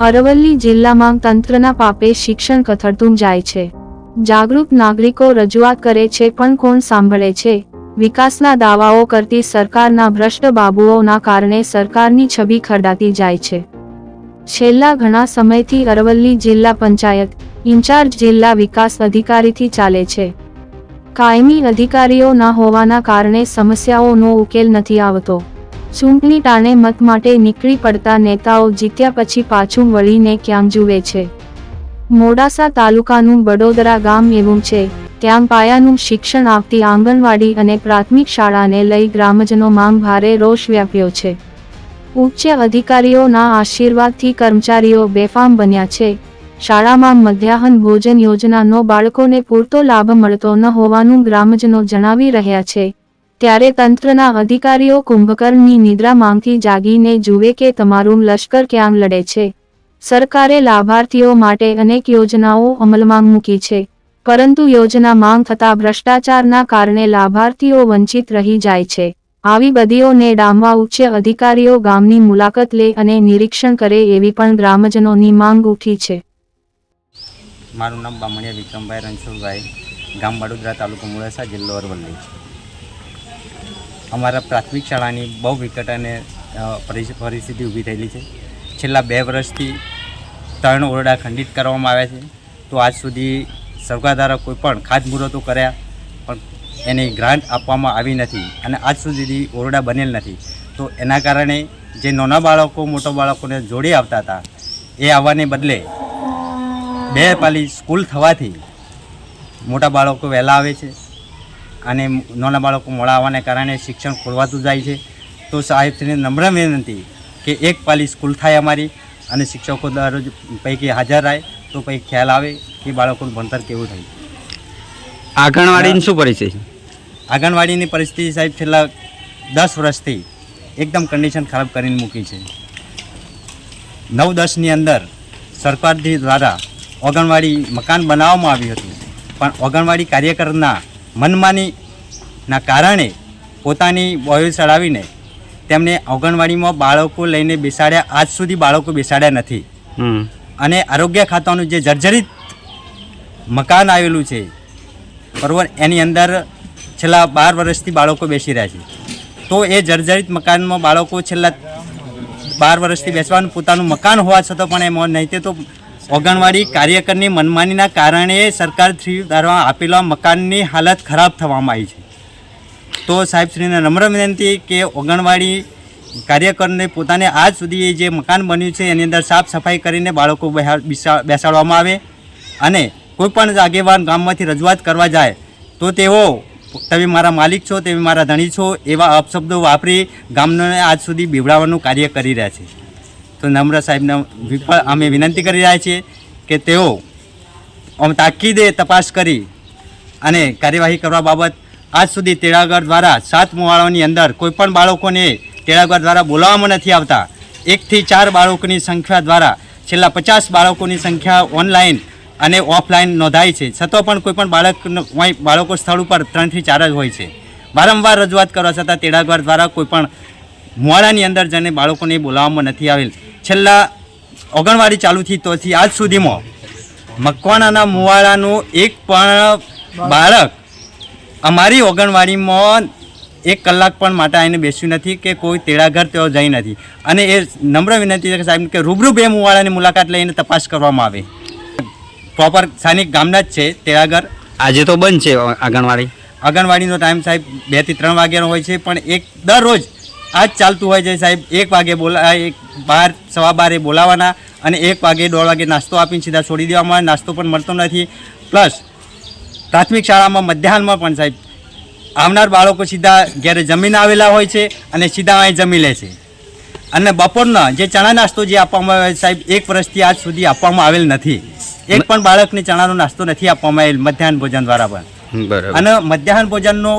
અરવલ્લી જિલ્લામાં તંત્રના પાપે શિક્ષણ કથળતું જાય છે. જાગૃત નાગરિકો રજૂઆત કરે છે પણ કોણ સાંભળે છે? વિકાસના દાવાઓ કરતી સરકારના ભ્રષ્ટ બાબુઓના કારણે સરકારની છબી ખરડાતી જાય છે. છેલ્લા ઘણા સમયથી અરવલ્લી જિલ્લા પંચાયત ઇન્ચાર્જ જિલ્લા વિકાસ અધિકારીથી ચાલે છે. કાયમી અધિકારીઓ ન હોવાના કારણે સમસ્યાઓનો ઉકેલ નથી આવતો. ચૂંટણી ટાણે મત માટે નીકળી પડતા નેતાઓ જીત્યા પછી પાછું વળીને ક્યાંક જુએ છે. મોડાસા તાલુકાનું બડોદરા ગામ એવું છે. ત્યાં પાયાનું શિક્ષણ આપતી આંગણવાડી અને પ્રાથમિક શાળાને લઈ ગ્રામજનોમાં ભારે રોષ વ્યાપ્યો છે. ઉચ્ચ અધિકારીઓના આશીર્વાદથી કર્મચારીઓ બેફામ બન્યા છે. શાળામાં મધ્યાહન ભોજન યોજનાનો બાળકોને પૂરતો લાભ મળતો ન હોવાનું ગ્રામજનો જણાવી રહ્યા છે. ત્યારે તંત્રના અધિકારીઓ કુંભકર્ણની નિદ્રા માંગથી જાગીને જુએ કે તમારું લશ્કર ક્યાં લડે છે. સરકારે લાભાર્થીઓ માટે અનેક યોજનાઓ અમલમાં મૂકી છે. પરંતુ યોજના માંગ થતા ભ્રષ્ટાચારના કારણે લાભાર્થીઓ વંચિત રહી જાય છે. આવી બદીઓને ડામવા ઉચ્ચ અધિકારીઓ ગામની મુલાકાત લે અને નિરીક્ષણ કરે એવી પણ ગ્રામજનોની માંગ ઉઠી છે. મારું નામ બામણિયા વિક્રમભાઈ રણછોડભાઈ. ગામ વડોદરા તાલુકો મોડાસા, જિલ્લો અરવલ્લી. અમારા પ્રાથમિક શાળાની બહુ વિકટ અને પરિસ્થિતિ ઊભી થયેલી છે. છેલ્લા બે વર્ષથી ત્રણ ઓરડા ખંડિત કરવામાં આવ્યા છે. તો આજ સુધી દ્વારા કોઈ પણ ખાતમુહૂર્તો કર્યા, પણ એની ગ્રાન્ટ આપવામાં આવી નથી અને આજ સુધી ઓરડા બનેલ નથી. તો એના કારણે જે નાના બાળકો, મોટા બાળકોને જોડી આવતા હતા, એ આવવાને બદલે બે પાલી સ્કૂલ થવાથી મોટા બાળકો વહેલા આવે છે. અને નાના બાળકો મોડા આવવાને કારણે શિક્ષણ ખોલવાતું જાય છે. તો સાહેબશ્રીને નમ્ર વિનંતી કે એક પાલી સ્કૂલ થાય અમારી અને શિક્ષકો દરરોજ પૈકી હાજર રહે તો પછી ખ્યાલ આવે કે બાળકોનું ભણતર કેવું થયું. આંગણવાડીની શું પરિસ્થિતિ આંગણવાડીની પરિસ્થિતિ સાહેબ છેલ્લા દસ વર્ષથી એકદમ કન્ડિશન ખરાબ કરીને મૂકી છે. નવ દસની અંદર સરકારથી દ્વારા આંગણવાડી મકાન બનાવવામાં આવ્યું હતું. પણ આંગણવાડી કાર્યકરના મનમાનીના કારણે પોતાની બોયલ ચડાવીને તેમને આંગણવાડીમાં બાળકો લઈને બેસાડ્યા. આજ સુધી બાળકો બેસાડ્યા નથી. અને આરોગ્ય ખાતાનું જે જર્જરિત મકાન આવેલું છે બરાબર એની અંદર છેલ્લા બાર વર્ષથી બાળકો બેસી રહ્યા છે. તો એ જર્જરિત મકાનમાં બાળકો છેલ્લા બાર વર્ષથી બેસવાનું પોતાનું મકાન હોવા છતાં પણ એમાં નહીં તે તો ઓગણવાડી કાર્યકરની મનમાનીના કારણે સરકારશ્રી દ્વારા આપેલા મકાનની હાલત ખરાબ થવામાં આવી છે. તો સાહેબશ્રીને નમ્ર વિનંતી કે ઓગણવાડી કાર્યકરને પોતાને આજ સુધી જે મકાન બન્યું છે, એની અંદર સાફ સફાઈ કરીને બાળકો બેસાડવામાં આવે અને કોઈપણ આગેવાન ગામમાંથી રજૂઆત કરવા જાય, તો તેઓ, તમે મારા માલિક છો, તમે મારા ધણી છો, એવા અપશબ્દો વાપરી ગામને આજ સુધી બીવડાવવાનું કાર્ય કરી રહ્યા છે. તો નમ્ર સાહેબને વિફળ અમે વિનંતી કરી રહ્યા છીએ કે તેઓ આમ તાકીદે તપાસ કરી અને કાર્યવાહી કરવા બાબત આજ સુધી તેડાગર દ્વારા સાત મુવાડાઓની અંદર કોઈપણ બાળકોને તેડાગર દ્વારા બોલાવવામાં નથી આવતા. એકથી ચાર બાળકોની સંખ્યા દ્વારા છેલ્લા પચાસ બાળકોની સંખ્યા ઓનલાઈન અને ઓફલાઈન નોંધાય છે. છતાં પણ કોઈપણ બાળક બાળકો સ્થળ ઉપર ત્રણથી ચાર જ હોય છે. વારંવાર રજૂઆત કરવા છતાં તેડાગર દ્વારા કોઈપણ મોવાડાની અંદર જઈને બાળકોને બોલાવવામાં નથી આવેલ. છેલ્લા ઓગણવાડી ચાલુથી તોથી આજ સુધીમાં મકવાણાના મુવાડાનું એક પણ બાળક અમારી ઓગણવાડીમાં એક કલાક પણ માટે આવીને બેસ્યું નથી કે કોઈ તેડાઘર તેઓ જઈ નથી. અને એ નમ્ર વિનંતી છે કે સાહેબ કે રૂબરૂ બે મુવાડાની મુલાકાત લઈને તપાસ કરવામાં આવે. પ્રોપર સ્થાનિક ગામના જ છે તેડાઘર. આજે તો બંધ છે આંગણવાડી? આંગણવાડીનો ટાઈમ સાહેબ બેથી ત્રણ વાગ્યાનો હોય છે પણ એક દરરોજ આ જ ચાલતું હોય છે સાહેબ. એક વાગે બોલા એક બાર સવા બારે બોલાવવાના અને એક વાગે દોઢ વાગે નાસ્તો આપીને સીધા છોડી દેવામાં આવે. નાસ્તો પણ મળતો નથી. પ્લસ પ્રાથમિક શાળામાં મધ્યાહનમાં પણ સાહેબ આવનાર બાળકો સીધા ઘેરે જમીન આવેલા હોય છે અને સીધા અહીં જમી લે છે. અને બપોરના જે ચણા નાસ્તો જે આપવામાં આવે સાહેબ એક વર્ષથી આજ સુધી આપવામાં આવેલ નથી. એક પણ બાળકને ચણાનો નાસ્તો નથી આપવામાં આવેલ મધ્યાહન ભોજન દ્વારા પણ. અને મધ્યાહન ભોજનનો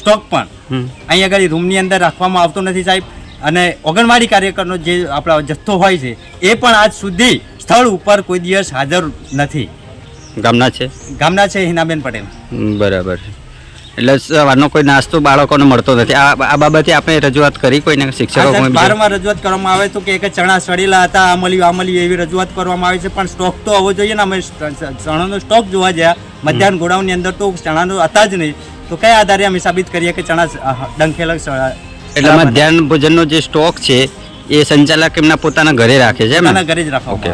સ્ટોક પણ. અહીંયા અહીં આગળ રૂમની અંદર રાખવામાં આવતો નથી સાહેબ. અને ઓગણવાડી કાર્યકરનો જે આપણા જથ્થો હોય છે એ પણ આજ સુધી સ્થળ ઉપર કોઈ દિવસ હાજર નથી. ગામના છે? ગામના છે હિનાબેન પટેલ. બરાબર એટલે સવારનો કોઈ નાસ્તો બાળકોને મળતો નથી. આ આ બાબતે આપણે રજૂઆત કરી કોઈને? શિક્ષકો બારમાં રજૂઆત કરવામાં આવે તો કે એક ચણા સડેલા હતા આ મળ્યું આ મળ્યું એવી રજૂઆત કરવામાં આવે છે. પણ સ્ટોક તો હોવો જોઈએ ને અમે ચણાનો સ્ટોક જોવા ગયા. મધ્યાહન ગોડાઉનની અંદર તો ચણાનો હતા જ નહીં. તો કયા આધારે અમે સાબિત કરીએ કે ચણા ડંખેલા એટલે મધ્યાહન ભોજનનો જે સ્ટોક છે એ સંચાલક એમના પોતાના ઘરે રાખે છે એમ ને? ઘરે જ રાખવા ઓકે.